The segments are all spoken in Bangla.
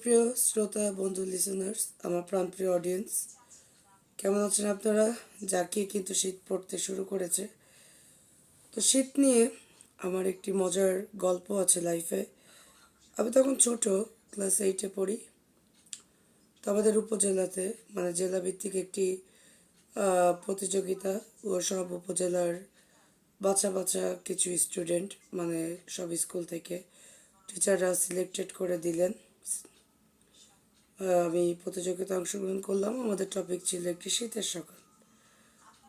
সুপ্রিয় শ্রোতা, বন্ধু লিসেনার্স আমার প্রাণপ্রিয় অডিয়েন্স কেমন আছেন আপনারা? যাকে কিন্তু শীত পড়তে শুরু করেছে। তো শীত নিয়ে আমার একটি মজার গল্প আছে লাইফে আমি তখন ছোট ক্লাস এইটে পড়ি। তো আমাদের উপজেলাতে মানে জেলা ভিত্তিক একটি প্রতিযোগিতা, ও সব উপজেলার বাচ্চা বাচ্চা কিছু স্টুডেন্ট মানে সব স্কুল থেকে টিচাররা সিলেক্টেড করে দিলেন। আমি প্রতিযোগিতায় অংশগ্রহণ করলাম। আমাদের টপিক ছিল একটি শীতের সকাল।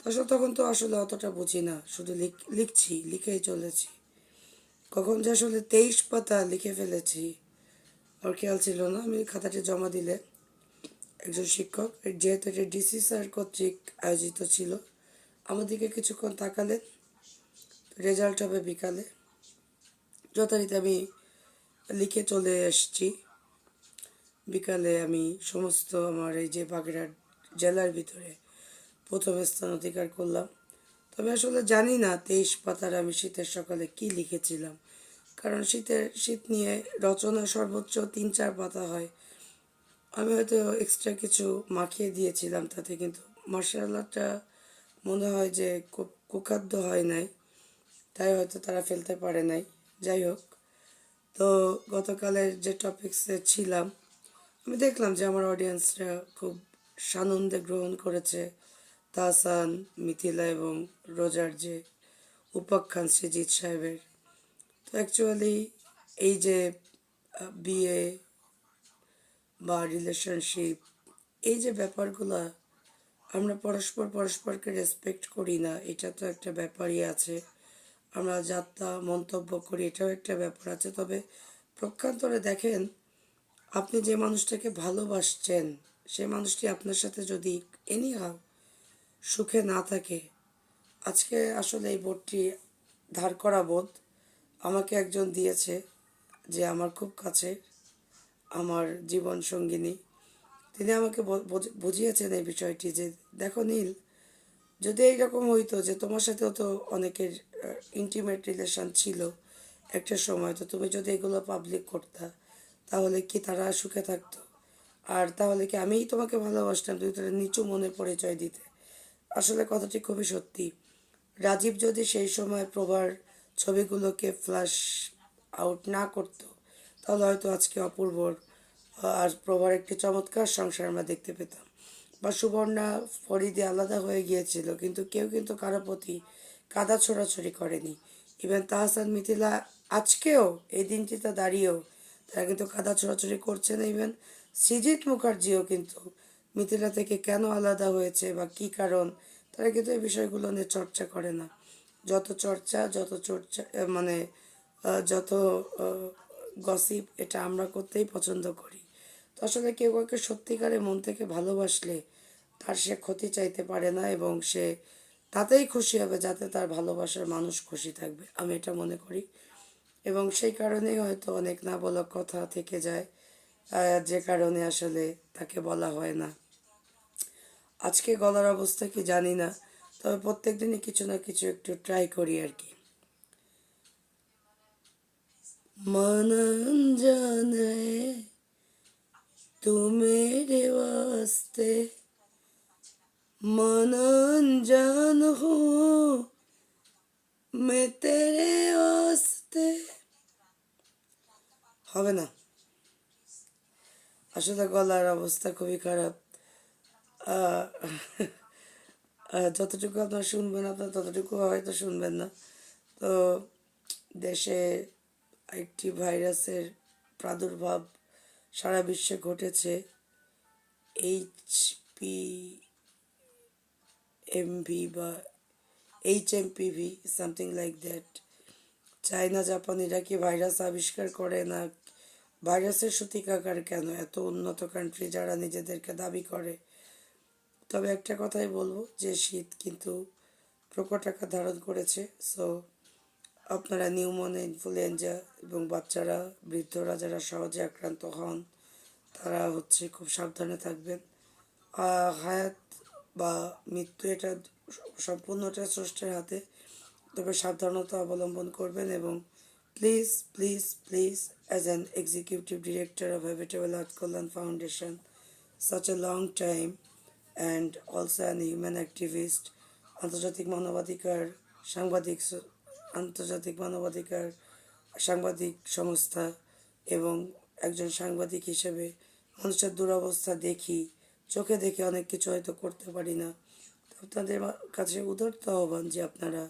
আসলে তখন তো আসলে অতটা বুঝি না, শুধু লিখ- লিখছি, লিখেই চলেছি। কখন যে আসলে তেইশ পাতা লিখে ফেলেছি, আমার খেয়াল ছিল না। আমি খাতাটি জমা দিলে একজন শিক্ষক, যেহেতু এটা ডিসি স্যার কর্তৃক আয়োজিত ছিল, আমার দিকে কিছুক্ষণ তাকালেন রেজাল্ট হবে বিকালে, যথারীতি আমি লিখে চলে এসেছি। বিকালে আমি সমস্ত আমার এই যে বাগেরহাট জেলার ভিতরে প্রথম স্থান অধিকার করলাম। তবে আসলে জানি না তেইশ পাতার আমি শীতের সকালে কি লিখেছিলাম। কারণ শীতের, শীত নিয়ে রচনা সর্বোচ্চ তিন চার পাতা হয়। আমি হয়তো এক্সট্রা কিছু মাখিয়ে দিয়েছিলাম, তাতে কিন্তু মশলাটা মনে হয় যে কুখাদ্য হয় নাই। তাই হয়তো তারা ফেলতে পারে নাই। যাই হোক, তো গতকালের যে টপিক্সে ছিলাম আমি দেখলাম যে আমার অডিয়েন্সরা খুব সানন্দে গ্রহণ করেছে। তাহসান, মিথিলা এবং রোজার যে উপাখ্যান শ্রীজিৎ সাহেবের। তো অ্যাকচুয়ালি এই যে বিয়ে বা রিলেশনশিপ এই যে ব্যাপারগুলো আমরা পরস্পর পরস্পরকে রেসপেক্ট করি না, এটা তো একটা ব্যাপারই আছে। আমরা যাত্রা, মন্তব্য করি, এটাও একটা ব্যাপার আছে। তবে প্রক্ষান্তরে দেখেন আপনি যে মানুষটাকে ভালোবাসছেন, সে মানুষটি আপনার সাথে যদি এনিহাও সুখে না থাকে, আজকে আসলে এই বোর্ডটি ধার করা বোধ আমাকে একজন দিয়েছে যে আমার খুব কাছে, আমার জীবন সঙ্গিনী। তিনি আমাকে বুঝিয়েছেন এই বিষয়টি যে, দেখো নীল, যদি এইরকম হইতো যে তোমার সাথেও তো অনেকের ইন্টিমেট রিলেশন ছিল একটা সময়, তো তুমি যদি এগুলো পাবলিক করতা তাহলে কি তারা সুখে থাকতো? আর তাহলে কি আমিই তোমাকে ভালোবাসতাম তুমি তারা নিচু মনের পরিচয় দিতে? আসলে কথাটি খুবই সত্যি। রাজীব যদি সেই সময় প্রভার ছবিগুলোকে ফ্ল্যাশ আউট না করতো, তাহলে হয়তো আজকে অপূর্বর আর প্রভার একটি চমৎকার সংসার আমরা দেখতে পেতাম। বা সুবর্ণা, ফরিদে আলাদা হয়ে গিয়েছিল, কিন্তু কেউ কিন্তু কারও প্রতি কাদা ছোড়াছড়ি করেনি। ইভেন তাহসান মিথিলা আজকেও এই দিনটিতে দাঁড়িয়েও তারা কিন্তু কাদা ছোড়াছড়ি করছে না ইভেন সৃজিত মুখার্জিও কিন্তু। মিথিলা থেকে কেন আলাদা হয়েছে বা কি কারণ, তারা কিন্তু এই বিষয়গুলো নিয়ে চর্চা করে না। যত চর্চা যত চর্চা মানে যত গসিপ এটা আমরা করতেই পছন্দ করি। তো আসলে কেউ কাউকে সত্যিকারে মন থেকে ভালোবাসলে তার সে ক্ষতি চাইতে পারে না এবং সে তাতেই খুশি হবে যাতে তার ভালোবাসার মানুষ খুশি থাকবে। আমি এটা মনে করি। এবং সেই কারণেই হয়তো অনেক না বলা কথা থেকে যায় যে কারণে আসলে তাকে বলা হয় না। আজকে গলার অবস্থা কি জানি না, তবে প্রত্যেক দিনই কিছু না কিছু একটু ট্রাই করি আর কি। মনন জানে তুমেরে বাস্তে মনন জান হো মে তেরে হবে না। আসলে গলার অবস্থা খুবই খারাপ। যতটুকু আপনার শুনবেন, আপনার ততটুকু হয়তো শুনবেন না। তো দেশে একটি ভাইরাসের প্রাদুর্ভাব সারা বিশ্বে ঘটেছে। এইচ পি এমভি বা H M PV something like that China, Japan জাপানিরা কি ভাইরাস আবিষ্কার করে না ভাইরাসের সূতিকাকার কেন? এত উন্নত কান্ট্রি যারা নিজেদেরকে দাবি করে। তবে একটা কথাই বলব যে, শীত কিন্তু প্রকট আকার ধারণ করেছে। সো আপনারা নিউমোনিয়া ইনফ্লুয়েঞ্জা এবং বাচ্চারা, বৃদ্ধরা যারা সহজে আক্রান্ত হন, তারা হচ্ছে খুব সাবধানে থাকবেন। হায়াত বা মৃত্যু এটা সম্পূর্ণটা স্রষ্টের হাতে, তবে সাবধানতা অবলম্বন করবেন এবং please please please as an executive director of Habitable Earth Kalyan Foundation, such a long time, and also an human activist আন্তর্জাতিক মানবাধিকার সাংবাদিক আন্তর্জাতিক মানবাধিকার সাংবাদিক সংস্থা এবং একজন সাংবাদিক হিসেবে মানুষের দুরবস্থা দেখি, চোখে দেখে অনেক কিছু হয়তো করতে পারি না। আপনাদের কাছে উদারত আহ্বান যে আপনারা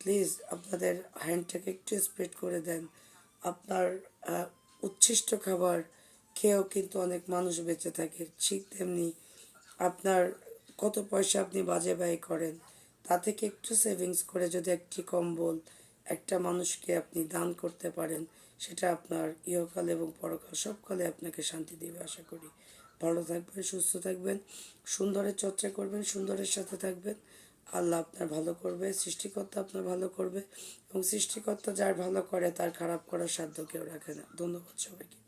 প্লিজ আপনাদের হ্যান্ডটাকে একটু স্প্রেড করে দেন। আপনার উচ্ছিষ্ট খাবার খেয়েও কিন্তু অনেক মানুষ বেঁচে থাকে, ঠিক তেমনি আপনার কত পয়সা আপনি বাজে ব্যয় করেন, তা থেকে একটু সেভিংস করে যদি একটি কম্বল একটা মানুষকে আপনি দান করতে পারেন, সেটা আপনার ইহকাল এবং পরকাল সবকালে আপনাকে শান্তি দেবে আশা করি। ভালো থাকবেন, সুস্থ থাকবেন, সুন্দরের চর্চা করবেন, সুন্দরের সাথে থাকবেন। আল্লাহ আপনার ভালো করবে, সৃষ্টিকর্তা আপনার ভালো করবে, এবং সৃষ্টিকর্তা যার ভালো করে তার খারাপ করার সাধ্য কেউ রাখে না। ধন্যবাদ সবাইকে।